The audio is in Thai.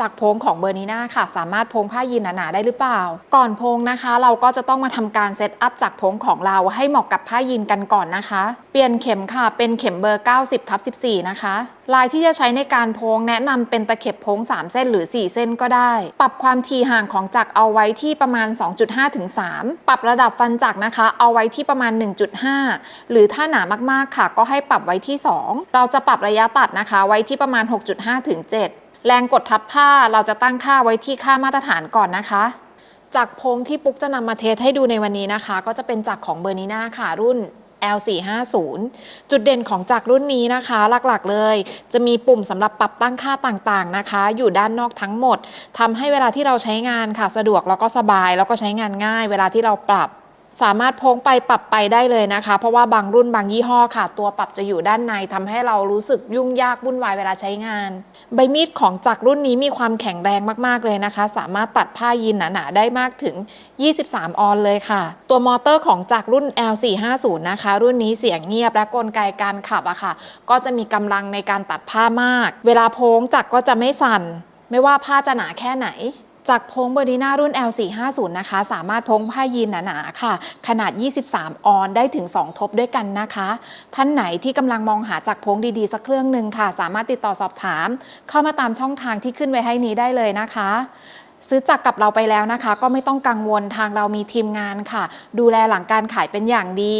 จากโพงของเบอร์นีนาค่ะ สามารถโพงผ้ายีนหนาๆได้หรือเปล่า ก่อนโพงนะคะ เราก็จะต้องมาทำการเซตอัพจากโพงของเราให้เหมาะกับผ้ายีนกันก่อนนะคะ เปลี่ยนเข็มค่ะ เป็นเข็มเบอร์ 90ทับ14 นะคะ ลายที่จะใช้ในการโพงแนะนำเป็นตะเข็บโพง 3 เส้นหรือ 4 เส้นก็ได้ ปรับความถี่ห่างของจักรเอาไว้ที่ประมาณ 2.5ถึง3ปรับระดับฟันจักรนะคะ เอาไว้ที่ประมาณ 1.5 หรือถ้าหนามากๆค่ะ ก็ให้ปรับไว้ที่ 2 เราจะปรับระยะตัดนะคะ ไว้ที่ประมาณ 6.5ถึง7 แรงกดทับผ้าเราจะตั้งค่าไว้ที่ค่ามาตรฐานก่อนนะคะ จากพงที่ปุ๊กจะนำมาเทสให้ดูในวันนี้นะคะ ก็จะเป็นจากของเบอร์นีนาค่ะรุ่น L450 จุดเด่นของจากรุ่นนี้นะคะ หลักๆเลย จะมีปุ่มสำหรับปรับตั้งค่าต่างๆนะคะ อยู่ด้านนอกทั้งหมดทำให้เวลาที่เราใช้งานค่ะ สะดวกแล้วก็สบายแล้วก็ใช้งานง่าย เวลาที่เราปรับ สามารถพกไปปรับไปได้เลยนะคะ เพราะว่าบางรุ่นบางยี่ห้อค่ะ ตัวปรับจะอยู่ด้านในทำให้เรารู้สึกยุ่งยากวุ่นวายเวลาใช้งาน ใบมีดของจักรรุ่นนี้มีความแข็งแรงมากๆเลยนะคะ สามารถตัดผ้ายีนหนาๆได้มากถึง 23 ออนเลยค่ะ ตัวมอเตอร์ของจักรรุ่น L450 นะคะ รุ่นนี้เสียงเงียบและกลไกการขับอะค่ะ ก็จะมีกำลังในการตัดผ้ามาก เวลาโพ้งจักรก็จะไม่สั่น ไม่ว่าผ้าจะหนาแค่ไหน จากพงเบอร์ดีน่ารุ่น L450 นะคะ สามารถพงผ้ายีนหนาๆค่ะ ขนาด 23 ออนได้ถึง 2 ทบด้วยกันนะคะ ท่านไหนที่กำลังมองหาจากพงดีๆ สักเครื่องหนึ่งค่ะ สามารถติดต่อสอบถาม เข้ามาตามช่องทางที่ขึ้นไว้ให้นี้ได้เลยนะคะซื้อจักกับเราไปแล้วนะคะ ก็ไม่ต้องกังวลทางเรามีทีมงานค่ะ ดูแลหลังการขายเป็นอย่างดี